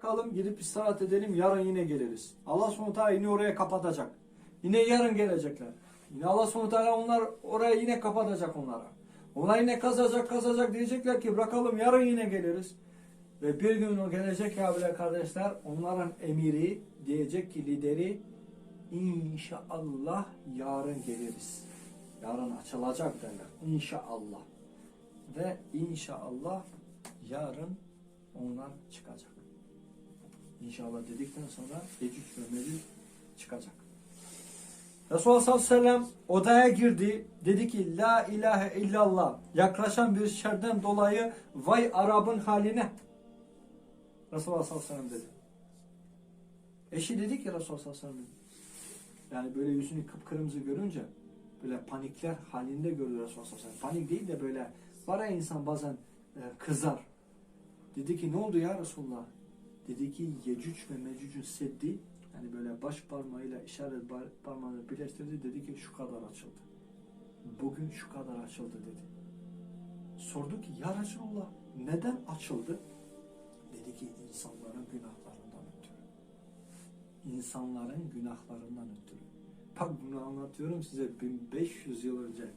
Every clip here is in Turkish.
Kalkalım gidip istirahat edelim yarın yine geliriz. Allah subhanahu yine oraya kapatacak. Yine yarın gelecekler. Yine Allah subhanahu onlar oraya yine kapatacak onlara. Onlar yine kazacak kazacak diyecekler ki bırakalım yarın yine geliriz. Ve bir gün o gelecek ya bile kardeşler onların emiri diyecek ki lideri inşallah yarın geliriz. Yarın açılacak derler. İnşallah. Ve inşallah yarın onlar çıkacak. İnşallah dedikten sonra Yecüc ve Mecüc çıkacak. Resulullah sallallahu aleyhi ve sellem odaya girdi. Dedi ki La ilahe illallah. Yaklaşan bir şerden dolayı vay Arap'ın haline. Resulullah sallallahu aleyhi ve sellem dedi. Eşi dedi ki Resulullah sallallahu aleyhi ve sellem. Yani böyle yüzünü kıpkırmızı görünce böyle panikler halinde görüyor Resulullah sallallahu aleyhi ve sellem. Panik değil de böyle var ya insan bazen e, kızar. Dedi ki ne oldu ya Resulullah? Dedi ki Yecüc ve Mecüc'ün seddi yani böyle baş parmağıyla işaret parmağını birleştirdi dedi ki şu kadar açıldı. Bugün şu kadar açıldı dedi. Sordu ki ya Resulullah neden açıldı? Dedi ki insanların günahlarından ötürü. İnsanların günahlarından ötürü. Bak bunu anlatıyorum size 1500 yıl önce.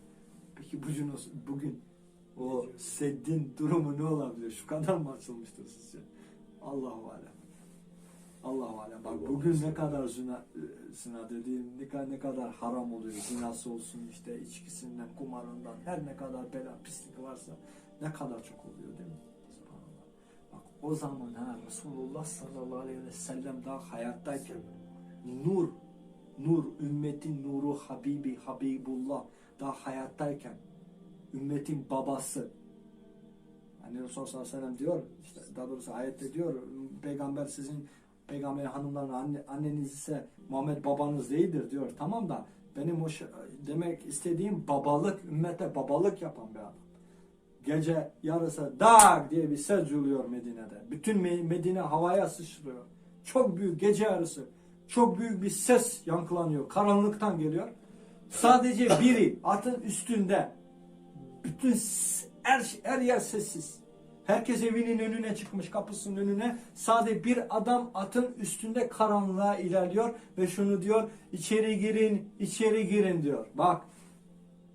Peki bugün, bugün o seddin durumu ne olabilir? Şu kadar mı açılmıştır sizce? Allahu alem. Allahu alem. Bak bugün ne kadar zina, e, zina dediğim ne kadar, ne kadar haram oluyor. Zinası olsun işte içkisinden, kumarından her ne kadar bela pislik varsa ne kadar çok oluyor değil mi? Subhanallah. Bak o zaman ha Resulullah sallallahu aleyhi ve sellem daha hayattayken nur nur ümmetin nuru Habibi Habibullah daha hayattayken ümmetin babası Hani Resulullah sallallahu aleyhi ve sellem diyor, işte daha doğrusu ayette diyor, peygamber sizin peygamber hanımların anne, anneniz ise Muhammed babanız değildir diyor. Tamam da benim o demek istediğim babalık, ümmete babalık yapan bir adam. Gece yarısı dag diye bir ses duyuluyor Medine'de. Bütün Me- Medine havaya sıçrıyor. Çok büyük gece yarısı. Çok büyük bir ses yankılanıyor. Karanlıktan geliyor. Sadece biri atın üstünde bütün her, her yer sessiz. Herkes evinin önüne çıkmış kapısının önüne. Sadece bir adam atın üstünde karanlığa ilerliyor ve şunu diyor içeri girin içeri girin diyor. Bak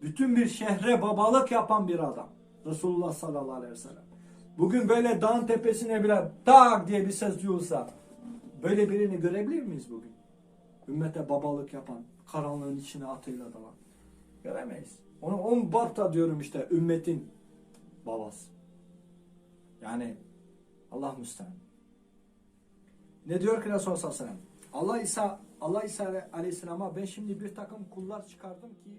bütün bir şehre babalık yapan bir adam. Resulullah sallallahu aleyhi ve sellem. Bugün böyle dağın tepesine bile tak diye bir ses duyulsa böyle birini görebilir miyiz bugün? Ümmete babalık yapan, karanlığın içine atıyla dalan. Göremeyiz. Onu on barta diyorum işte ümmetin babası. Yani Allah müstahane. Ne diyor ki Resulullah sallallahu aleyhi ve sellem? Allah İsa Allah İsa aleyhisselama ben şimdi bir takım kullar çıkardım ki